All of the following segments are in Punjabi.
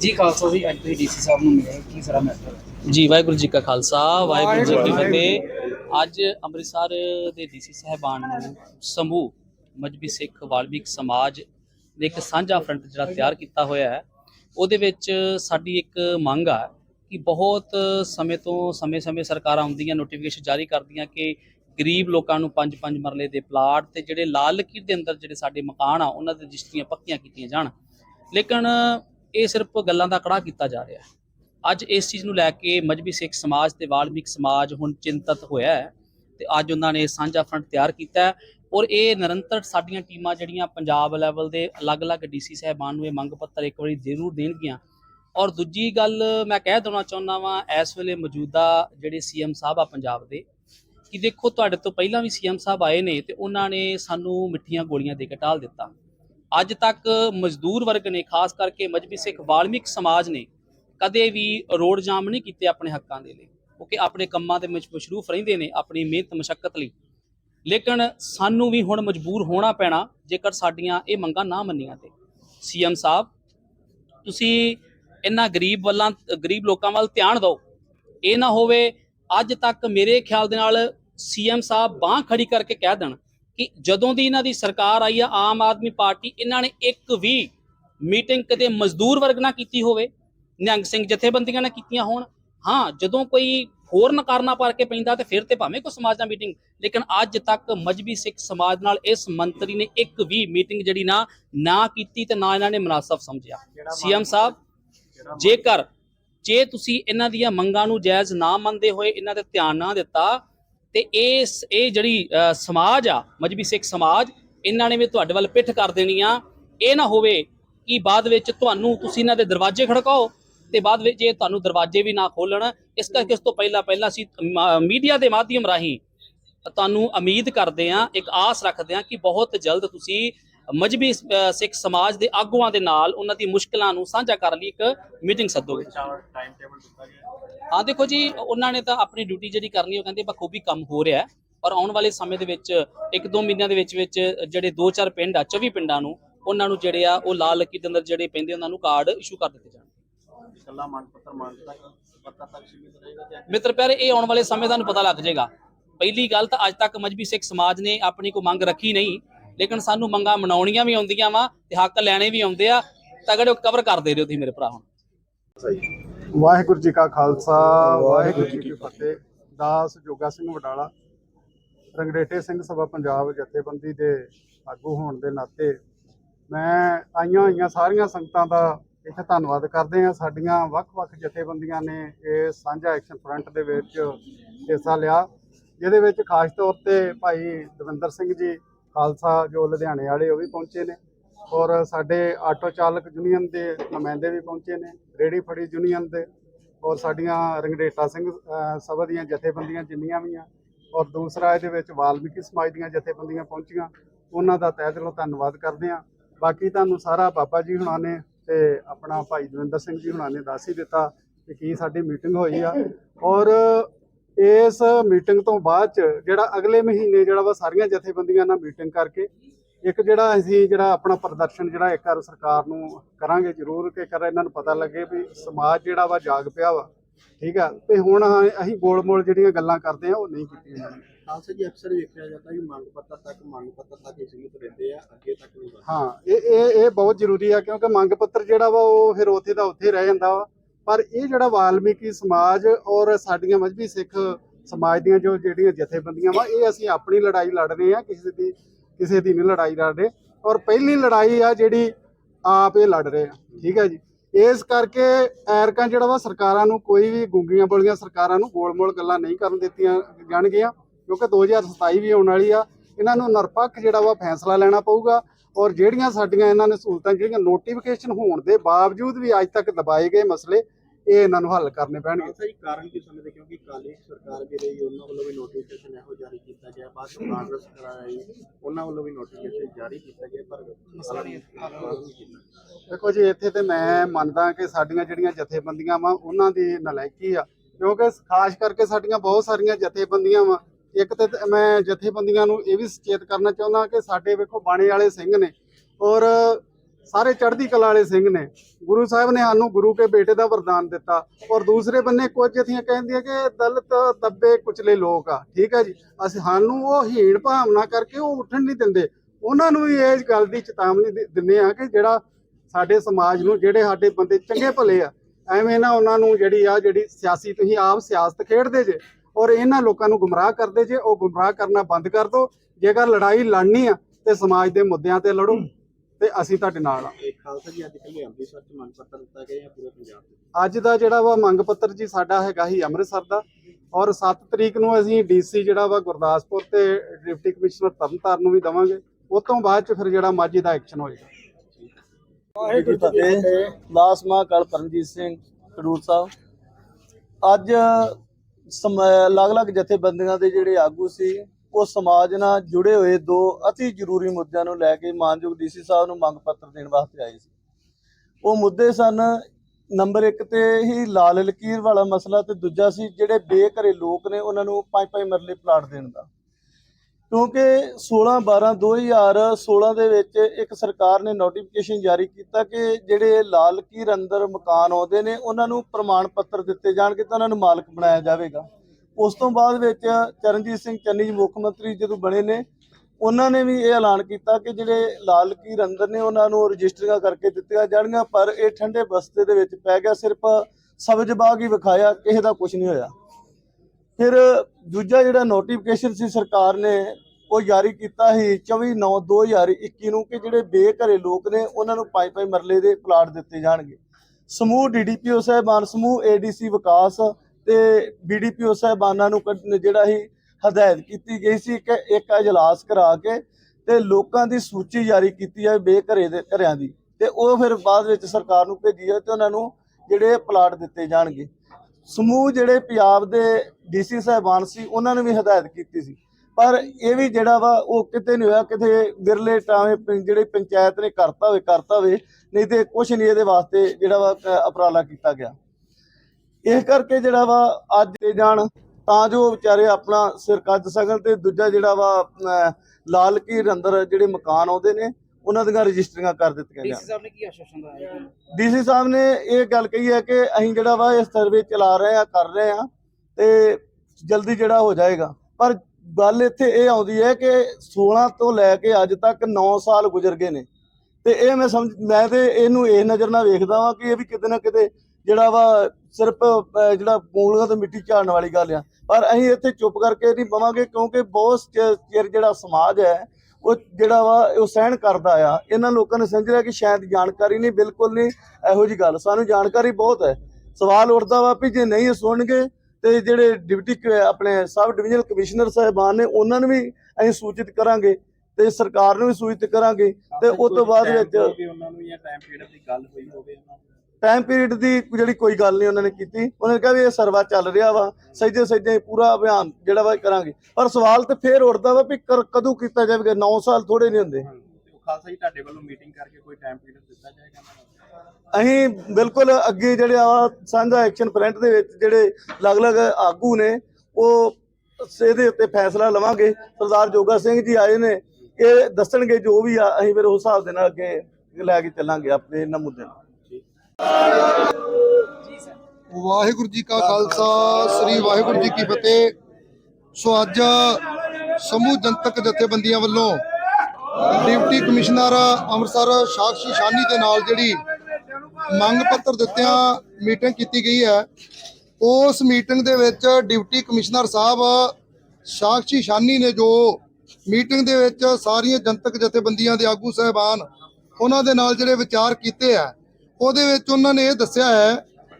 ਜੀ ਖਾਲਸਾ ਜੀ, ਅੱਜ ਤੁਸੀਂ ਡੀਸੀ ਸਾਹਿਬ ਨੂੰ ਮਿਲੇ, ਕੀ ਸਾਰਾ ਮੈਟਰ ਜੀ, ਵਾਹਿਗੁਰੂ ਜੀ ਕਾ ਖਾਲਸਾ, ਵਾਹਿਗੁਰੂ ਜੀ ਕੀ ਫਤਿਹ। ਅੱਜ ਅੰਮ੍ਰਿਤਸਰ ਦੇ ਡੀਸੀ ਸਾਹਿਬਾਨ ਨੂੰ ਸਮੂਹ ਮਜਬੀ ਸਿੱਖ, ਵਾਲਮੀਕ ਸਮਾਜ ਨੇ ਇੱਕ ਸਾਂਝਾ ਫਰੰਟ ਜਿਹੜਾ ਤਿਆਰ ਕੀਤਾ ਹੋਇਆ ਹੈ, ਉਹਦੇ ਵਿੱਚ ਸਾਡੀ ਇੱਕ ਮੰਗ ਆ ਕਿ ਬਹੁਤ ਸਮੇਂ ਤੋਂ ਸਮੇਂ-ਸਮੇਂ ਸਰਕਾਰਾਂ ਆਉਂਦੀਆਂ ਨੋਟੀਫਿਕੇਸ਼ਨ ਜਾਰੀ ਕਰਦੀਆਂ ਕਿ ਗਰੀਬ ਲੋਕਾਂ ਨੂੰ ਪੰਜ ਪੰਜ ਮਰਲੇ ਦੇ ਪਲਾਟ ਤੇ ਜਿਹੜੇ ਲਾਲ ਲਕੀਰ ਦੇ ਅੰਦਰ ਜਿਹੜੇ ਸਾਡੇ ਮਕਾਨ ਆ, ਉਹਨਾਂ ਦੇ ਰਜਿਸਟਰੀਆਂ ਪੱਕੀਆਂ ਕੀਤੀਆਂ ਜਾਣ। ਲੇਕਿਨ ਇਹ ਸਿਰਫ ਗੱਲਾਂ ਦਾ ਕੜਾ ਕੀਤਾ ਜਾ ਰਿਹਾ ਹੈ। ਅੱਜ ਇਸ ਚੀਜ਼ ਨੂੰ ਲੈ ਕੇ ਮਜਬੀ ਸਿੱਖ ਸਮਾਜ ਤੇ ਵਾਲਮੀਕ ਸਮਾਜ ਹੁਣ ਚਿੰਤਤ ਹੋਇਆ ਹੈ ਤੇ ਅੱਜ ਉਹਨਾਂ ਨੇ ਸਾਂਝਾ ਫਰੰਟ ਤਿਆਰ ਕੀਤਾ ਔਰ ਇਹ ਨਿਰੰਤਰ ਸਾਡੀਆਂ ਟੀਮਾਂ ਜਿਹੜੀਆਂ ਪੰਜਾਬ ਲੈਵਲ ਦੇ ਅਲੱਗ-ਅਲੱਗ ਡੀਸੀ ਸਾਹਿਬਾਨ ਨੂੰ ਇਹ ਮੰਗ ਪੱਤਰ ਇੱਕ ਵਾਰੀ ਜ਼ਰੂਰ ਦੇਣਗੀਆਂ। ਔਰ ਦੂਜੀ ਗੱਲ ਮੈਂ ਕਹਿ ਦੇਣਾ ਚਾਹੁੰਦਾ ਵਾਂ, ਇਸ ਵੇਲੇ ਮੌਜੂਦਾ ਜਿਹੜੇ ਸੀਐਮ ਸਾਹਿਬ ਆ ਪੰਜਾਬ ਦੇ, ਕਿ ਦੇਖੋ ਤੁਹਾਡੇ ਤੋਂ ਪਹਿਲਾਂ ਵੀ ਸੀਐਮ ਸਾਹਿਬ ਆਏ ਨੇ ਤੇ ਉਹਨਾਂ ਨੇ ਸਾਨੂੰ ਮਿੱਠੀਆਂ ਗੋਲੀਆਂ ਦੇ ਕੇ ਟਾਲ ਦਿੱਤਾ। ਅੱਜ ਤੱਕ ਮਜ਼ਦੂਰ ਵਰਗ ਨੇ, ਖਾਸ ਕਰਕੇ ਮਜਬੀ ਸਿੱਖ ਵਾਲਮੀਕ ਸਮਾਜ ਨੇ, ਕਦੇ ਵੀ ਰੋਡ ਜਾਮ ਨਹੀਂ ਕੀਤੇ ਆਪਣੇ ਹੱਕਾਂ ਦੇ ਲਈ। ਕਿਉਂਕਿ ਆਪਣੇ ਕੰਮਾਂ ਦੇ ਵਿੱਚ ਮਸ਼ਰੂਫ ਰਹਿੰਦੇ ਨੇ, ਆਪਣੀ ਮਿਹਨਤ, ਮਸ਼ੱਕਤ ਲਈ। ਲੇਕਿਨ ਸਾਨੂੰ ਵੀ ਹੁਣ ਮਜਬੂਰ ਹੋਣਾ ਪੈਣਾ ਜੇਕਰ ਸਾਡੀਆਂ ਇਹ ਮੰਗਾਂ ਨਾ ਮੰਨੀਆਂ ਤੇ। ਸੀਐਮ ਸਾਹਿਬ, ਤੁਸੀਂ ਇਹਨਾਂ ਗਰੀਬ ਵੱਲਾਂ, ਗਰੀਬ ਲੋਕਾਂ ਵੱਲ ਧਿਆਨ ਦਿਓ। ਇਹ ਨਾ ਹੋਵੇ ਅੱਜ ਤੱਕ ਮੇਰੇ ਖਿਆਲ ਦੇ ਨਾਲ ਸੀਐਮ ਸਾਹਿਬ ਬਾਹ ਖੜੀ ਕਰਕੇ ਕਹਿ ਦੇਣ ਕਿ ਜਦੋਂ ਦੀ ਇਹਨਾਂ ਦੀ ਸਰਕਾਰ ਆਈ ਆ, ਆਮ ਆਦਮੀ ਪਾਰਟੀ, ਇਹਨਾਂ ਨੇ ਇੱਕ ਵੀ ਮੀਟਿੰਗ ਕਦੇ ਮਜ਼ਦੂਰ ਵਰਗ ਨਾਲ ਕੀਤੀ ਹੋਵੇ, ਨਿਹੰਗ ਸਿੰਘ ਜਥੇਬੰਦੀਆਂ ਨਾਲ ਕੀਤੀਆਂ ਹੋਣ। ਹਾਂ, ਜਦੋਂ ਕੋਈ ਹੋਰ ਨਕਾਰਨਾ ਪਾਰ ਕੇ ਪੈਂਦਾ ਤੇ ਫਿਰ ਤੇ ਭਾਵੇਂ ਕੋ ਸਮਾਜ ਦਾ ਮੀਟਿੰਗ ਲੇਕਿਨ ਅੱਜ ਤੱਕ ਮਜਬੀ ਸਿੱਖ ਸਮਾਜ ਨਾਲ ਇਸ ਮੰਤਰੀ ਨੇ ਇੱਕ ਵੀ ਮੀਟਿੰਗ ਜਿਹੜੀ ਨਾ ਨਾ ਕੀਤੀ ਤੇ ਨਾ ਇਹਨਾਂ ਨੇ ਮناسب ਸਮਝਿਆ। ਸੀਐਮ ਸਾਹਿਬ ਜੇਕਰ ਜੇ ਤੁਸੀਂ ਇਹਨਾਂ ਦੀਆਂ ਮੰਗਾਂ ਨੂੰ ਜਾਇਜ਼ ਨਾ ਮੰਨਦੇ ਹੋਏ ਇਹਨਾਂ ਤੇ ਧਿਆਨ ਨਾ ਦਿੱਤਾ ਤੇ ਇਸ ਇਹ ਜਿਹੜੀ ਸਮਾਜ ਆ ਮਜਬੀ ਸਿੱਖ ਸਮਾਜ ਇਹਨਾਂ ਨੇ ਵੀ ਤੁਹਾਡੇ ਵੱਲ ਪਿੱਠ ਕਰ ਦੇਣੀ ਆ। ਇਹ ਨਾ ਹੋਵੇ ਕਿ ਬਾਅਦ ਵਿੱਚ ਤੁਹਾਨੂੰ ਤੁਸੀਂ ਇਹਨਾਂ ਦੇ ਦਰਵਾਜ਼ੇ ਖੜਕਾਓ ਤੇ ਬਾਅਦ ਵਿੱਚ ਜੇ ਤੁਹਾਨੂੰ ਦਰਵਾਜ਼ੇ ਵੀ ਨਾ ਖੋਲਣ, ਇਸ ਕਰਕੇ ਇਸ ਤੋਂ ਪਹਿਲਾਂ ਪਹਿਲਾਂ ਅਸੀਂ ਮੀਡੀਆ ਦੇ ਮਾਧਿਅਮ ਰਾਹੀਂ ਤੁਹਾਨੂੰ ਉਮੀਦ ਕਰਦੇ ਆ ਇੱਕ ਆਸ ਰੱਖਦੇ ਆ ਕਿ ਬਹੁਤ ਜਲਦ ਤੁਸੀਂ ਮਜਬੀ ਸਿੱਖ ਸਮਾਜ ਦੇ ਆਗੂਆਂ ਦੇ ਨਾਲ ਉਹਨਾਂ ਦੀ ਮੁਸ਼ਕਲਾਂ ਨੂੰ ਸਾਂਝਾ ਕਰਨ ਲਈ ਇੱਕ ਮੀਟਿੰਗ ਸੱਦੋਗੇ। ਹਾਂ, ਦੇਖੋ ਜੀ, ਉਹਨਾਂ ਨੇ ਤਾਂ ਆਪਣੀ ਡਿਊਟੀ ਜਿਹੜੀ ਕਰਨੀ ਉਹ ਕਹਿੰਦੇ ਬਖੂਬੀ ਕੰਮ ਹੋ ਰਿਹਾ ਔਰ ਆਉਣ ਵਾਲੇ ਸਮੇਂ ਦੇ ਵਿੱਚ, ਇੱਕ ਦੋ ਮਹੀਨਿਆਂ ਦੇ ਵਿੱਚ ਵਿੱਚ ਜਿਹੜੇ ਦੋ ਚਾਰ ਪਿੰਡ ਆ 24 ਪਿੰਡਾਂ ਨੂੰ, ਉਹਨਾਂ ਨੂੰ ਜਿਹੜੇ ਆ, ਉਹ ਲਾਲ ਲੱਕੀ ਦੇ ਅੰਦਰ ਜਿਹੜੇ ਪੈਂਦੇ ਉਹਨਾਂ ਨੂੰ ਕਾਰਡ ਇਸ਼ੂ ਕਰ ਦਿੱਤੇ ਜਾਣ ਇਕੱਲਾ ਮੰਗ ਪੱਤਰ ਮੰਗ ਤੱਕ ਪੱਤਰ ਤੱਕ ਸੀਮਿਤ ਰਹੇਗਾ ਜਾਂ ਮਿੱਤਰ ਪਿਆਰੇ ਇਹ ਆਉਣ ਵਾਲੇ ਸਮੇਂ ਤੁਹਾਨੂੰ ਪਤਾ ਲੱਗ ਜਾਏਗਾ। ਪਹਿਲੀ ਗੱਲ ਤਾਂ ਅੱਜ ਤੱਕ ਮਜਬੀ ਸਿੱਖ ਸਮਾਜ ਨੇ ਆਪਣੀ ਕੋਈ ਮੰਗ ਰੱਖੀ ਨਹੀਂ ਲੇਕਿਨ ਸਾਨੂੰ ਮੰਗਾਂ ਮਨਾਉਣੀਆਂ ਵੀ ਆਉਂਦੀਆਂ ਵਾ ਤੇ ਹੱਕ ਲੈਣੇ ਵੀ ਆਉਂਦੇ ਆ। ਤਗੜੇ ਕਵਰ ਕਰ ਦੇ ਰਹੇ ਹੋ ਤੁਸੀਂ ਮੇਰੇ ਭਰਾ ਹੁਣ। ਵਾਹਿਗੁਰੂ ਜੀ ਕਾ ਖਾਲਸਾ ਵਾਹਿਗੁਰੂ ਜੀ ਕੀ ਫਤਿਹ। ਦਾਸ ਜੋਗਾ ਸਿੰਘ ਵਡਾਲਾ ਰੰਗਰੇਟੇ ਸਿੰਘ ਸਭਾ ਪੰਜਾਬ ਜਥੇਬੰਦੀ ਦੇ ਆਗੂ ਹੋਣ ਦੇ ਨਾਤੇ ਮੈਂ ਆਈਆਂ ਹੋਈਆਂ ਸਾਰੀਆਂ ਸੰਗਤਾਂ ਦਾ ਇੱਥੇ ਧੰਨਵਾਦ ਕਰਦੇ ਹਾਂ ਸਾਡੀਆਂ ਵੱਖ-ਵੱਖ ਜਥੇਬੰਦੀਆਂ ਨੇ ਇਹ ਸਾਂਝਾ ਐਕਸ਼ਨ ਫਰੰਟ ਦੇ ਵਿੱਚ ਹਿੱਸਾ ਲਿਆ, ਜਿਹਦੇ ਵਿੱਚ ਖਾਸ ਤੌਰ ਤੇ ਭਾਈ ਦਵਿੰਦਰ ਸਿੰਘ ਜੀ ਖਾਲਸਾ, ਜੋ ਲੁਧਿਆਣੇ ਵਾਲੇ, ਉਹ ਵੀ ਪਹੁੰਚੇ ਨੇ ਔਰ ਸਾਡੇ ਆਟੋ ਚਾਲਕ ਯੂਨੀਅਨ ਦੇ ਨੁਮਾਇੰਦੇ ਵੀ ਪਹੁੰਚੇ ਨੇ ਰੇੜੀ ਫੜੀ ਯੂਨੀਅਨ ਦੇ ਔਰ ਸਾਡੀਆਂ ਰੰਗਡੇਟਾ ਸਿੰਘ ਸਭਾ ਦੀਆਂ ਜਥੇਬੰਦੀਆਂ ਜਿੰਨੀਆਂ ਵੀ ਆ ਔਰ ਦੂਸਰਾ ਇਹਦੇ ਵਿੱਚ ਵਾਲਮੀਕੀ ਸਮਾਜ ਦੀਆਂ ਜਥੇਬੰਦੀਆਂ ਪਹੁੰਚੀਆਂ, ਉਹਨਾਂ ਦਾ ਤਹਿ ਦਿਲੋਂ ਧੰਨਵਾਦ ਕਰਦੇ ਆ ਬਾਕੀ ਤੁਹਾਨੂੰ ਸਾਰਾ ਬਾਬਾ ਜੀ ਹੁਣਾਂ ਨੇ ਤੇ ਆਪਣਾ ਭਾਈ ਦਵਿੰਦਰ ਸਿੰਘ ਜੀ ਹੁਣਾਂ ਨੇ ਦੱਸ ਹੀ ਦਿੱਤਾ ਕਿ ਕੀ ਸਾਡੀ ਮੀਟਿੰਗ ਹੋਈ ਆ। ਔਰ ਇਸ ਮੀਟਿੰਗ ਤੋਂ ਬਾਅਦ ਚ ਜਿਹੜਾ ਅਗਲੇ ਮਹੀਨੇ ਜਿਹੜਾ ਵਾ ਸਾਰੀਆਂ ਜਥੇਬੰਦੀਆਂ ਨਾਲ ਮੀਟਿੰਗ ਕਰਕੇ ਇੱਕ ਜਿਹੜਾ ਅਸੀਂ ਜਿਹੜਾ ਆਪਣਾ ਪ੍ਰਦਰਸ਼ਨ ਜਿਹੜਾ ਇੱਕ ਵਾਰ ਸਰਕਾਰ ਨੂੰ ਕਰਾਂਗੇ ਜ਼ਰੂਰ ਕਿ ਕਰ ਇਹਨਾਂ ਨੂੰ ਪਤਾ ਲੱਗੇ ਵੀ ਸਮਾਜ ਜਿਹੜਾ ਵਾ ਜਾਗ ਪਿਆ ਵਾ। ਠੀਕ ਆ? ਤੇ ਹੁਣ ਅਸੀਂ ਗੋਲ-ਮੋਲ ਜਿਹੜੀਆਂ ਗੱਲਾਂ ਕਰਦੇ ਆ, ਉਹ ਨਹੀਂ ਕੀਤੀਆਂ ਜਾਣਗੀਆਂ। ਖਾਲਸਾ ਜੀ ਅਕਸਰ ਵੇਖਿਆ ਜਾਂਦਾ ਕਿ ਮੰਗ ਪੱਤਰ ਤੱਕ, ਮੰਗ ਪੱਤਰ ਤੱਕ ਹੀ ਸੀਮਿਤ ਰਹਿੰਦੇ ਆ, ਅੱਗੇ ਤੱਕ ਨਹੀਂ ਵਧਦੇ। ਹਾਂ, ਇਹ ਇਹ ਇਹ ਬਹੁਤ ਜ਼ਰੂਰੀ ਆ ਕਿਉਂਕਿ ਮੰਗ ਪੱਤਰ ਜਿਹੜਾ ਵਾ ਉਹ ਫਿਰ ਉੱਥੇ ਦਾ ਉੱਥੇ ਰਹਿ ਜਾਂਦਾ ਵਾ। ਪਰ ਇਹ ਜਿਹੜਾ ਵਾਲਮੀਕੀ ਸਮਾਜ ਔਰ ਸਾਡੀਆਂ ਮਜਬੀ ਸਿੱਖ ਸਮਾਜ ਦੀਆਂ ਜੋ ਜਿਹੜੀਆਂ ਜਥੇਬੰਦੀਆਂ ਵਾ, ਇਹ ਅਸੀਂ ਆਪਣੀ ਲੜਾਈ ਲੜ ਰਹੇ ਆ, ਕਿਸੇ ਦੀ ਕਿਸੇ ਦੀ ਨਹੀਂ ਲੜਾਈ ਲੜ ਰਹੇ ਔਰ ਪਹਿਲੀ ਲੜਾਈ ਆ ਜਿਹੜੀ ਆਪ ਇਹ ਲੜ ਰਹੇ ਆ, ਠੀਕ ਹੈ ਜੀ। ਇਸ ਕਰਕੇ ਐਰਕਾਂ ਜਿਹੜਾ ਵਾ ਸਰਕਾਰਾਂ ਨੂੰ ਕੋਈ ਵੀ ਗੁੰਗੀਆਂ ਬੋਲੀਆਂ ਸਰਕਾਰਾਂ ਨੂੰ ਗੋਲ-ਮੋਲ ਗੱਲਾਂ ਨਹੀਂ ਕਰਨ ਦਿੱਤੀਆਂ ਜਾਣਗੀਆਂ। ਕਿਉਂਕਿ 2027 ਵੀ ਆਉਣ ਵਾਲੀ ਆ ਇਹਨਾਂ ਨੂੰ ਨਿਰਪੱਖ ਜਿਹੜਾ ਵਾ ਫੈਸਲਾ ਲੈਣਾ ਪਊਗਾ ਔਰ ਜਿਹੜੀਆਂ ਸਾਡੀਆਂ ਇਹਨਾਂ ਨੇ ਸਹੂਲਤਾਂ ਜਿਹੜੀਆਂ ਨੋਟੀਫਿਕੇਸ਼ਨ ਹੋਣ ਦੇ ਬਾਵਜੂਦ ਵੀ ਅੱਜ ਤੱਕ ਦਬਾਏ ਗਏ ਮਸਲੇ ਇਹ ਇਹਨਾਂ ਨੂੰ ਹੱਲ ਕਰਨੇ ਪੈਣਗੇ। ਜੀ ਕਾਰਨ ਕੀ ਸਮਝਦੇ? ਕਿਉਂਕਿ ਕਾਲੀ ਸਰਕਾਰ ਵੀ ਰਹੀ ਉਹਨਾਂ ਵੱਲੋਂ ਵੀ ਨੋਟੀਫਿਕੇਸ਼ਨ ਇਹੋ ਜਾਰੀ ਕੀਤਾ ਗਿਆ। ਬਾਅਦ ਚ ਕਾਂਗਰਸ ਸਰਕਾਰ ਆਈ ਉਹਨਾਂ ਵੱਲੋਂ ਵੀ ਨੋਟੀਫਿਕੇਸ਼ਨ ਜਾਰੀ ਕੀਤਾ ਗਿਆ ਪਰ ਮਸਲਾ ਨਹੀਂ ਦੇਖੋ ਜੀ ਇੱਥੇ ਤੇ ਮੈਂ ਮੰਨਦਾ ਕਿ ਸਾਡੀਆਂ ਜਿਹੜੀਆਂ ਜਥੇਬੰਦੀਆਂ ਵਾ ਉਹਨਾਂ ਦੀ ਨਲਾਇਕੀ ਆ। ਕਿਉਂਕਿ ਖਾਸ ਕਰਕੇ ਸਾਡੀਆਂ ਬਹੁਤ ਸਾਰੀਆਂ ਜਥੇਬੰਦੀਆਂ ਵਾ ਇੱਕ ਤੇ ਮੈਂ ਜਥੇਬੰਦੀਆਂ ਨੂੰ ਇਹ ਵੀ ਸੁਚੇਤ ਕਰਨਾ ਚਾਹੁੰਦਾ ਕਿ ਸਾਡੇ ਵੇਖੋ ਬਾਣੇ ਵਾਲੇ ਸਿੰਘ ਨੇ ਔਰ ਸਾਰੇ ਚੜ੍ਹਦੀ ਕਲਾ ਵਾਲੇ ਸਿੰਘ ਨੇ। ਗੁਰੂ ਸਾਹਿਬ ਨੇ ਸਾਨੂੰ ਗੁਰੂ ਕੇ ਬੇਟੇ ਦਾ ਵਰਦਾਨ ਦਿੱਤਾ ਔਰ ਦੂਸਰੇ ਬੰਨੇ ਕੁਝ ਜਥੀਆਂ ਕਹਿੰਦੀਆਂ ਕਿ ਦਲਤ ਦੱਬੇ ਕੁਚਲੇ ਲੋਕ ਆ, ਠੀਕ ਹੈ ਜੀ। ਅਸੀਂ ਸਾਨੂੰ ਉਹ ਹੀਣ ਭਾਵਨਾ ਕਰਕੇ ਉਹ ਉੱਠਣ ਨਹੀਂ ਦਿੰਦੇ। ਉਹਨਾਂ ਨੂੰ ਵੀ ਇਹ ਗੱਲ ਦੀ ਚੇਤਾਵਨੀ ਦੇ- ਦਿੰਦੇ ਆ ਕਿ ਜਿਹੜਾ ਸਾਡੇ ਸਮਾਜ ਨੂੰ, ਜਿਹੜੇ ਸਾਡੇ ਬੰਦੇ ਚੰਗੇ ਭਲੇ ਆ, ਐਵੇਂ ਨਾ ਉਹਨਾਂ ਨੂੰ ਜਿਹੜੀ ਆ, ਜਿਹੜੀ ਸਿਆਸੀ ਤੁਸੀਂ ਆਪ ਸਿਆਸਤ ਖੇਡਦੇ ਜੇ ਔਰ ਇਹਨਾਂ ਲੋਕਾਂ ਨੂੰ ਗੁੰਮਰਾਹ ਕਰਦੇ ਜੇ ਉਹ ਗੁੰਮਰਾਹ ਕਰਨਾ ਬੰਦ ਕਰ ਦਿਓ ਜੇਕਰ ਲੜਾਈ ਲੜਨੀ ਆ ਤੇ ਸਮਾਜ ਦੇ ਮੁੱਦਿਆਂ ਤੇ ਲੜੋ ਤੇ ਅਸੀਂ ਤੁਹਾਡੇ ਨਾਲ ਆ। ਇਹ ਖਾਲਸਾ ਜੀ ਅੱਜ ਕੱਲ੍ਹ ਅੰਮ੍ਰਿਤਸਰ ਚ ਮੰਗ ਪੱਤਰ ਦਿੱਤਾ ਗਿਆ ਜਾਂ ਪੂਰੇ ਪੰਜਾਬ ਚ ਅੱਜ ਦਾ ਜਿਹੜਾ ਵਾ ਮੰਗ ਪੱਤਰ ਜੀ ਸਾਡਾ ਹੈਗਾ ਹੀ ਅੰਮ੍ਰਿਤਸਰ ਦਾ। ਔਰ 7 ਤਰੀਕ ਨੂੰ ਅਸੀਂ ਡੀਸੀ ਜਿਹੜਾ ਵਾ ਗੁਰਦਾਸਪੁਰ ਤੇ ਡਿਪਟੀ ਕਮਿਸ਼ਨਰ ਤਰਨਤਾਰਨ ਨੂੰ ਵੀ ਦਵਾਂਗੇ। ਉਸ ਤੋਂ ਬਾਅਦ ਚ ਫਿਰ ਜਿਹੜਾ ਮਾਝੀ ਦਾ ਐਕਸ਼ਨ ਹੋਏਗਾ। ਵਾਹਿਗੁਰੂ ਜੀ ਕੀ ਫਤਿਹ। ਦਾਸ ਮਹਾਕਾਲ ਪਰਮਜੀਤ ਸਿੰਘ ਖਡੂਰ ਸਾਹਿਬ। ਅੱਜ ਅਲੱਗ-ਅਲੱਗ ਜਥੇਬੰਦੀਆਂ ਦੇ ਜਿਹੜੇ ਆਗੂ ਸੀ, ਉਹ ਸਮਾਜ ਨਾਲ ਜੁੜੇ ਹੋਏ ਦੋ ਅਤੀ ਜ਼ਰੂਰੀ ਮੁੱਦਿਆਂ ਨੂੰ ਲੈ ਕੇ ਮਾਨਯੋਗ ਡੀਸੀ ਸਾਹਿਬ ਨੂੰ ਮੰਗ ਪੱਤਰ ਦੇਣ ਵਾਸਤੇ ਆਏ ਸੀ। ਉਹ ਮੁੱਦੇ ਸਨ, ਨੰਬਰ 1 ਤੇ ਹੀ ਲਾਲ ਲਕੀਰ ਵਾਲਾ ਮਸਲਾ ਤੇ ਦੂਜਾ ਸੀ ਜਿਹੜੇ ਬੇਘਰੇ ਲੋਕ ਨੇ, ਉਹਨਾਂ ਨੂੰ ਪੰਜ ਪੰਜ ਮਰਲੇ ਪਲਾਟ ਦੇਣ ਦਾ। ਕਿਉਂਕਿ 16 12 2016 ਦੇ ਵਿੱਚ ਇੱਕ ਸਰਕਾਰ ਨੇ ਨੋਟੀਫਿਕੇਸ਼ਨ ਜਾਰੀ ਕੀਤਾ ਕਿ ਜਿਹੜੇ ਲਾਲ ਕੀਰ ਅੰਦਰ ਮਕਾਨ ਆਉਂਦੇ ਨੇ, ਉਹਨਾਂ ਨੂੰ ਪ੍ਰਮਾਣ ਪੱਤਰ ਦਿੱਤੇ ਜਾਣਗੇ ਤਾਂ ਉਹਨਾਂ ਨੂੰ ਮਾਲਕ ਬਣਾਇਆ ਜਾਵੇਗਾ। ਉਸ ਤੋਂ ਬਾਅਦ ਵਿੱਚ ਚਰਨਜੀਤ ਸਿੰਘ ਚੰਨੀ ਜੀ ਮੁੱਖ ਮੰਤਰੀ ਜਦੋਂ ਬਣੇ ਨੇ, ਉਹਨਾਂ ਨੇ ਵੀ ਇਹ ਐਲਾਨ ਕੀਤਾ ਕਿ ਜਿਹੜੇ ਲਾਲ ਕੀਰ ਅੰਦਰ ਨੇ, ਉਹਨਾਂ ਨੂੰ ਰਜਿਸਟਰੀਆਂ ਕਰਕੇ ਦਿੱਤੀਆਂ ਜਾਣਗੀਆਂ, ਪਰ ਇਹ ਠੰਡੇ ਬਸਤੇ ਦੇ ਵਿੱਚ ਪੈ ਗਿਆ, ਸਿਰਫ ਸਬਜ਼ ਬਾਗ ਹੀ ਵਿਖਾਇਆ, ਕਿਸੇ ਦਾ ਕੁਝ ਨਹੀਂ ਹੋਇਆ। ਫਿਰ ਦੂਜਾ ਜਿਹੜਾ ਨੋਟੀਫਿਕੇਸ਼ਨ ਸੀ ਸਰਕਾਰ ਨੇ, ਉਹ ਜਾਰੀ ਕੀਤਾ ਸੀ 24/9/2021 ਨੂੰ ਕਿ ਜਿਹੜੇ ਬੇਘਰੇ ਲੋਕ ਨੇ, ਉਹਨਾਂ ਨੂੰ ਪੰਜ ਪੰਜ ਮਰਲੇ ਦੇ ਪਲਾਟ ਦਿੱਤੇ ਜਾਣਗੇ। ਸਮੂਹ ਡੀਡੀਪੀਓ ਸਾਹਿਬਾਨ, ਸਮੂਹ ਏਡੀਸੀ ਵਿਕਾਸ ਤੇ ਬੀਡੀਪੀਓ ਸਾਹਿਬਾਨਾਂ ਨੂੰ ਕੱਢ- ਜਿਹੜਾ ਹੀ ਹਦਾਇਤ ਕੀਤੀ ਗਈ ਸੀ ਕਿ ਇੱਕ ਅਜਲਾਸ ਕਰਾ ਕੇ ਤੇ ਲੋਕਾਂ ਦੀ ਸੂਚੀ ਜਾਰੀ ਕੀਤੀ ਹੈ ਬੇਘਰੇ ਦੇ ਘਰਿਆਂ ਦੀ। ਤੇ ਉਹ ਫਿਰ ਬਾਅਦ ਵਿੱਚ ਸਰਕਾਰ ਨੂੰ ਭੇਜੀ ਹੈ ਤੇ ਉਹਨਾਂ ਨੂੰ ਜਿਹੜੇ ਪਲਾਟ ਦਿੱਤੇ ਜਾਣਗੇ। ਸਮੂਹ ਜਿਹੜੇ ਪੰਜਾਬ ਦੇ ਡੀਸੀ ਸਾਹਿਬਾਨ ਸੀ ਉਹਨਾਂ ਨੇ ਵੀ ਹਦਾਇਤ ਕੀਤੀ ਸੀ। ਪਰ ਇਹ ਵੀ ਜਿਹੜਾ ਵਾ ਉਹ ਕਿਤੇ ਨਹੀਂ ਹੋਇਆ ਕਿਤੇ ਵਿਰਲੇ ਟਾਵੇਂ ਜਿਹੜੇ ਪੰਚਾਇਤ ਨੇ ਕਰਤਾ ਹੋਵੇ ਕਰਤਾ ਹੋਵੇ ਨਹੀਂ ਤੇ ਕੁਝ ਨਹੀਂ ਇਹਦੇ ਵਾਸਤੇ ਜਿਹੜਾ ਵਾ ਅ, ਉਪਰਾਲਾ ਕੀਤਾ ਗਿਆ। ਇਸ ਕਰਕੇ ਜਿਹੜਾ ਵਾ ਅੱਜ ਤੇ ਜਾਣ ਤਾਂ ਜੋ ਵਿਚਾਰੇ ਆਪਣਾ ਸਿਰ ਕੱਜ ਸਕਣ ਤੇ ਦੂਜਾ ਜਿਹੜਾ ਵਾ ਅ, ਲਾਲ ਕੀਰ ਅੰਦਰ ਜਿਹੜੇ ਮਕਾਨ ਆਉਂਦੇ ਨੇ ਉਹਨਾਂ ਦੀਆਂ ਰਜਿਸਟਰੀਆਂ ਕਰ ਦਿੱਤੀਆਂ ਜਾਣ। ਡੀਸੀ ਸਾਹਿਬ ਨੇ ਕੀ ਆਸ਼ਵਾਸਨ ਦਿੱਤਾ ਡੀਸੀ ਸਾਹਿਬ ਨੇ ਇਹ ਗੱਲ ਕਹੀ ਹੈ ਕਿ ਅਸੀਂ ਜਿਹੜਾ ਵਾ ਇਹ ਸਰਵੇ ਚਲਾ ਰਹੇ ਆ ਕਰ ਰਹੇ ਆ ਤੇ ਜਲਦੀ ਜਿਹੜਾ ਹੋ ਜਾਏਗਾ। ਪਰ ਗੱਲ ਇੱਥੇ ਇਹ ਆਉਂਦੀ ਹੈ ਕਿ 16 ਤੋਂ ਲੈ ਕੇ ਅੱਜ ਤੱਕ 9 ਸਾਲ ਗੁਜ਼ਰ ਗਏ ਨੇ। ਤੇ ਇਹ ਮੈਂ ਸਮਝ ਮੈਂ ਤੇ ਇਹਨੂੰ ਇਹ ਨਜ਼ਰ ਨਾਲ ਵੇਖਦਾ ਵਾਂ ਕਿ ਇਹ ਵੀ ਕਿਤੇ ਨਾ ਕਿਤੇ ਜਿਹੜਾ ਵਾ ਸਿਰਫ ਅਹ, ਜਿਹੜਾ ਪੂਲੀਆਂ ਤੇ ਮਿੱਟੀ ਝਾੜਨ ਵਾਲੀ ਗੱਲ ਆ। ਪਰ ਅਸੀਂ ਇੱਥੇ ਚੁੱਪ ਕਰਕੇ ਨਹੀਂ ਬਵਾਂਗੇ ਕਿਉਂਕਿ ਬਹੁਤ ਚਿਰ ਚਿਰ ਜਿਹੜਾ ਸਮਾਜ ਹੈ ਉਹ ਜਿਹੜਾ ਵਾ ਉਹ ਸਹਿਣ ਕਰਦਾ ਆ। ਇਹਨਾਂ ਲੋਕਾਂ ਨੇ ਸਮਝਿਆ ਕਿ ਸ਼ਾਇਦ ਜਾਣਕਾਰੀ ਨਹੀਂ ਬਿਲਕੁਲ ਨਹੀਂ। ਇਹੋ ਜੀ ਗੱਲ। ਸਾਨੂੰ ਜਾਣਕਾਰੀ ਬਹੁਤ ਹੈ। ਸਵਾਲ ਉੱਠਦਾ ਵਾ ਵੀ ਜੇ ਨਹੀਂ ਸੁਣਨਗੇ ਤੇ ਜਿਹੜੇ ਡਿਪਟੀ ਆਪਣੇ ਸਬ ਡਿਵੀਜ਼ਨਲ ਕਮਿਸ਼ਨਰ ਸਾਹਿਬਾਨ ਨੇ ਉਹਨਾਂ ਨੂੰ ਵੀ ਅਸੀਂ ਸੂਚਿਤ ਕਰਾਂਗੇ ਤੇ ਸਰਕਾਰ ਨੂੰ ਵੀ ਸੂਚਿਤ ਕਰਾਂਗੇ। ਤੇ ਉਸ ਤੋਂ ਬਾਅਦ ਵਿੱਚ ਕਿ ਉਹਨਾਂ ਨੂੰ ਜਾਂ ਟਾਈਮ ਪੀਰੀਅਡ ਦੀ ਗੱਲ ਹੋਈ ਹੋਵੇ ਉਹਨਾਂ ਨਾਲ। ਟਾਈਮ ਪੀਰੀਅਡ ਦੀ ਜਿਹੜੀ ਕੋਈ ਗੱਲ ਨਹੀਂ ਉਹਨਾਂ ਨੇ ਕੀਤੀ। ਉਹਨਾਂ ਨੇ ਕਿਹਾ ਵੀ ਇਹ ਸਰਵਾ ਚੱਲ ਰਿਹਾ ਵਾ ਸਹਿਜੇ ਸਹਿਜੇ ਪੂਰਾ ਅਭਿਆਨ ਜਿਹੜਾ ਵਾ ਕਰਾਂਗੇ। ਪਰ ਸਵਾਲ ਤੇ ਫੇਰ ਉੱਠਦਾ ਵਾ ਵੀ ਕਦੋਂ ਕੀਤਾ ਜਾਵੇਗਾ? 9 ਸਾਲ ਥੋੜੇ ਨਹੀਂ ਹੁੰਦੇ। ਖਾਲਸਾ ਜੀ ਤੁਹਾਡੇ ਵੱਲੋਂ ਮੀਟਿੰਗ ਕਰਕੇ ਕੋਈ ਟਾਈਮ ਪੀਰੀਅਡ ਦਿੱਤਾ ਜਾਏਗਾ? ਅਸੀਂ ਬਿਲਕੁਲ ਅੱਗੇ ਜਿਹੜੇ ਆ ਸਾਂਝਾ ਐਕਸ਼ਨ ਫਰੰਟ ਦੇ ਵਿੱਚ ਜਿਹੜੇ ਅਲੱਗ-ਅਲੱਗ ਆਗੂ ਨੇ ਉਹ ਇਹਦੇ ਉੱਤੇ ਫੈਸਲਾ ਲਵਾਂਗੇ। ਸਰਦਾਰ ਜੋਗਾ ਸਿੰਘ ਜੀ ਆਏ ਨੇ ਇਹ ਦੱਸਣਗੇ ਜੋ ਵੀ ਆ ਅਸੀਂ ਫਿਰ ਉਸ ਹਿਸਾਬ ਦੇ ਨਾਲ ਅੱਗੇ ਲੈ ਕੇ ਚੱਲਾਂਗੇ ਆਪਣੇ ਇਹਨਾਂ ਮੁੱਦਿਆਂ ਨੂੰ। ਵਾਹਿਗੁਰੂ ਜੀ ਕਾ ਖਾਲਸਾ, ਸ੍ਰੀ ਵਾਹਿਗੁਰੂ ਜੀ ਕੀ ਫਤਿਹ। ਸੋ ਅੱਜ ਸਮੂਹ ਜਨਤਕ ਜਥੇਬੰਦੀਆਂ ਵੱਲੋਂ ਡਿਪਟੀ ਕਮਿਸ਼ਨਰ ਅੰਮ੍ਰਿਤਸਰ ਸਾਕਸ਼ੀ ਸ਼ਾਨੀ ਦੇ ਨਾਲ ਜਿਹੜੀ ਮੰਗ ਪੱਤਰ ਦਿੱਤਿਆਂ ਮੀਟਿੰਗ ਕੀਤੀ ਗਈ ਹੈ, ਉਸ ਮੀਟਿੰਗ ਦੇ ਵਿੱਚ ਡਿਪਟੀ ਕਮਿਸ਼ਨਰ ਸਾਹਿਬ ਸਾਕਸ਼ੀ ਸ਼ਾਨੀ ਨੇ ਜੋ ਮੀਟਿੰਗ ਦੇ ਵਿੱਚ ਸਾਰੀਆਂ ਜਨਤਕ ਜਥੇਬੰਦੀਆਂ ਦੇ ਆਗੂ ਸਹਿਬਾਨ, ਉਹਨਾਂ ਦੇ ਨਾਲ ਜਿਹੜੇ ਵਿਚਾਰ ਕੀਤੇ ਆ ਉਹਦੇ ਵਿੱਚ ਉਹਨਾਂ ਨੇ ਇਹ ਦੱਸਿਆ ਹੈ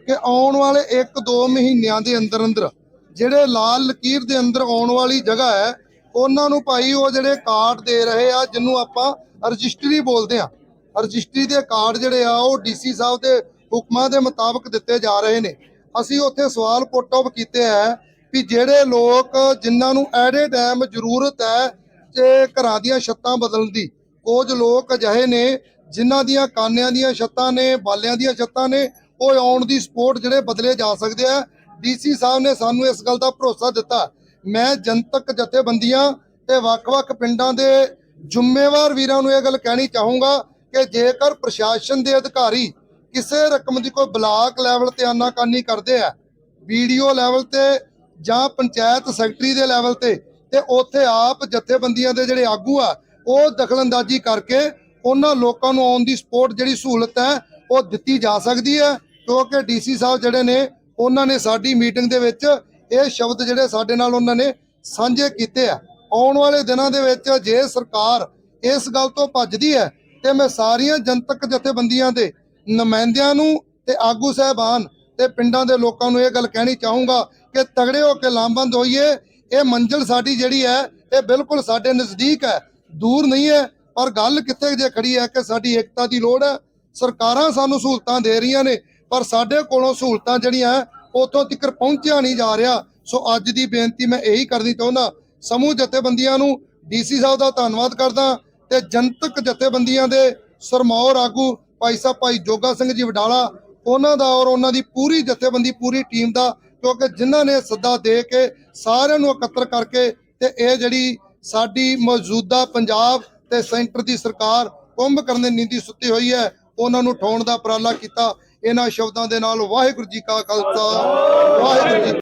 ਕਿ ਆਉਣ ਵਾਲੇ 1-2 ਮਹੀਨਿਆਂ ਦੇ ਅੰਦਰ ਅੰਦਰ ਜਿਹੜੇ ਲਾਲ ਲਕੀਰ ਦੇ ਅੰਦਰ ਆਉਣ ਵਾਲੀ ਜਗ੍ਹਾ ਹੈ, ਉਹਨਾਂ ਨੂੰ ਭਾਈ ਉਹ ਜਿਹੜੇ ਕਾਰਡ ਦੇ ਰਹੇ ਆ, ਜਿਹਨੂੰ ਆਪਾਂ ਰਜਿਸਟਰੀ ਬੋਲਦੇ ਆ ਰਜਿਸਟਰੀ ਦੇ ਕਾਰਡ ਜਿਹੜੇ ਆ, ਉਹ ਡੀਸੀ ਸਾਹਿਬ ਦੇ ਹੁਕਮਾਂ ਦੇ ਮੁਤਾਬਕ ਦਿੱਤੇ ਜਾ ਰਹੇ ਨੇ। ਅਸੀਂ ਉੱਥੇ ਸਵਾਲ ਪੁੱਟ ਆਫ ਕੀਤੇ ਹੈ ਵੀ ਜਿਹੜੇ ਲੋਕ ਜਿਨ੍ਹਾਂ ਨੂੰ ਐਡੇ ਟਾਈਮ ਜ਼ਰੂਰਤ ਹੈ ਤੇ ਘਰਾਂ ਦੀਆਂ ਛੱਤਾਂ ਬਦਲਣ ਦੀ, ਕੁਝ ਲੋਕ ਅਜਿਹੇ ਨੇ ਜਿਨ੍ਹਾਂ ਦੀਆਂ ਕਾਨਿਆਂ ਦੀਆਂ ਛੱਤਾਂ ਨੇ, ਬਾਲਿਆਂ ਦੀਆਂ ਛੱਤਾਂ ਨੇ, ਉਹ ਆਉਣ ਦੀ ਸਪੋਰਟ ਜਿਹੜੇ ਬਦਲੇ ਜਾ ਸਕਦੇ ਆ। ਡੀਸੀ ਸਾਹਿਬ ਨੇ ਸਾਨੂੰ ਇਸ ਗੱਲ ਦਾ ਭਰੋਸਾ ਦਿੱਤਾ। ਮੈਂ ਜਨਤਕ ਜਥੇਬੰਦੀਆਂ ਤੇ ਵੱਖ-ਵੱਖ ਪਿੰਡਾਂ ਦੇ ਜ਼ਿੰਮੇਵਾਰ ਵੀਰਾਂ ਨੂੰ ਇਹ ਗੱਲ ਕਹਿਣੀ ਚਾਹੂੰਗਾ ਕਿ ਜੇਕਰ ਪ੍ਰਸ਼ਾਸਨ ਦੇ ਅਧਿਕਾਰੀ ਕਿਸੇ ਰਕਮ ਦੀ ਕੋਈ ਬਲਾਕ ਲੈਵਲ ਤੇ ਆਨਾਕਾਨੀ ਕਰਦੇ ਆ ਵੀਡੀਓ ਲੈਵਲ ਤੇ ਜਾਂ ਪੰਚਾਇਤ ਸੈਕਟਰੀ ਦੇ ਲੈਵਲ ਤੇ ਤੇ ਉੱਥੇ ਆਪ ਜਥੇਬੰਦੀਆਂ ਦੇ ਜਿਹੜੇ ਆਗੂ ਆ, ਉਹ ਦਖਲਅੰਦਾਜ਼ੀ ਕਰਕੇ ਉਹਨਾਂ ਲੋਕਾਂ ਨੂੰ ਆਉਣ ਦੀ ਸਪੋਰਟ ਜਿਹੜੀ ਸਹੂਲਤ ਹੈ, ਉਹ ਦਿੱਤੀ ਜਾ ਸਕਦੀ ਹੈ, ਕਿਉਂਕਿ ਡੀਸੀ ਸਾਹਿਬ ਜਿਹੜੇ ਨੇ, ਉਹਨਾਂ ਨੇ ਸਾਡੀ ਮੀਟਿੰਗ ਦੇ ਵਿੱਚ ਇਹ ਸ਼ਬਦ ਜਿਹੜੇ ਸਾਡੇ ਨਾਲ ਉਹਨਾਂ ਨੇ ਸਾਂਝੇ ਕੀਤੇ ਆ। ਆਉਣ ਵਾਲੇ ਦਿਨਾਂ ਦੇ ਵਿੱਚ ਜੇ ਸਰਕਾਰ ਇਸ ਗੱਲ ਤੋਂ ਭੱਜਦੀ ਹੈ ਤੇ ਮੈਂ ਸਾਰੀਆਂ ਜਨਤਕ ਜਥੇਬੰਦੀਆਂ ਦੇ ਨੁਮਾਇੰਦਿਆਂ ਨੂੰ ਤੇ ਆਗੂ ਸਹਿਬਾਨ ਤੇ ਪਿੰਡਾਂ ਦੇ ਲੋਕਾਂ ਨੂੰ ਇਹ ਗੱਲ ਕਹਿਣੀ ਚਾਹੂੰਗਾ ਕਿ ਤਗੜੇ ਹੋ ਕੇ ਲਾਮਬੰਦ ਹੋਈਏ। ਇਹ ਮੰਜ਼ਿਲ ਸਾਡੀ ਜਿਹੜੀ ਹੈ, ਇਹ ਬਿਲਕੁਲ ਸਾਡੇ ਨਜ਼ਦੀਕ ਹੈ, ਦੂਰ ਨਹੀਂ ਹੈ। ਪਰ ਗੱਲ ਕਿੱਥੇ ਜੇ ਖੜੀ ਹੈ ਕਿ ਸਾਡੀ ਏਕਤਾ ਦੀ ਲੋੜ ਹੈ? ਸਰਕਾਰਾਂ ਸਾਨੂੰ ਸਹੂਲਤਾਂ ਦੇ ਰਹੀਆਂ ਨੇ, ਪਰ ਸਾਡੇ ਕੋਲੋਂ ਸਹੂਲਤਾਂ ਜਿਹੜੀਆਂ ਉਥੋਂ ਤੱਕ ਪਹੁੰਚਿਆ ਨਹੀਂ ਜਾ ਰਿਹਾ। ਸੋ ਅੱਜ ਦੀ ਬੇਨਤੀ ਮੈਂ ਇਹੀ ਕਰਨੀ ਚਾਹੁੰਦਾ, ਸਮੂਹ ਜਥੇਬੰਦੀਆਂ ਨੂੰ ਡੀਸੀ ਸਾਹਿਬ ਦਾ ਧੰਨਵਾਦ ਕਰਦਾ ਤੇ ਜਨਤਕ ਜਥੇਬੰਦੀਆਂ ਦੇ ਸਰਮੌਰ ਆਗੂ ਭਾਈ ਸਾਹਿਬ, ਭਾਈ ਜੋਗਾ ਸਿੰਘ ਜੀ ਵਡਾਲਾ, ਉਹਨਾਂ ਦਾ ਔਰ ਉਹਨਾਂ ਦੀ ਪੂਰੀ ਜਥੇਬੰਦੀ, ਪੂਰੀ ਟੀਮ ਦਾ, ਕਿਉਂਕਿ ਜਿਨ੍ਹਾਂ ਨੇ ਸੱਦਾ ਦੇ ਕੇ ਸਾਰਿਆਂ ਨੂੰ ਇਕੱਤਰ ਕਰਕੇ ਤੇ ਇਹ ਜਿਹੜੀ ਸਾਡੀ ਮੌਜੂਦਾ ਪੰਜਾਬ ਤੇ ਸੈਂਟਰ ਦੀ ਸਰਕਾਰ ਕੁੰਭ ਕਰਨ ਦੀ ਨੀਂਦੀ ਸੁੱਤੀ ਹੋਈ ਹੈ, ਉਹਨਾਂ ਨੂੰ ਉਠਾਉਣ ਦਾ ਉਪਰਾਲਾ ਕੀਤਾ। ਇਹਨਾਂ ਸ਼ਬਦਾਂ ਦੇ ਨਾਲ ਵਾਹਿਗੁਰੂ ਜੀ ਕਾ ਖਾਲਸਾ, ਵਾਹਿਗੁਰੂ ਜੀ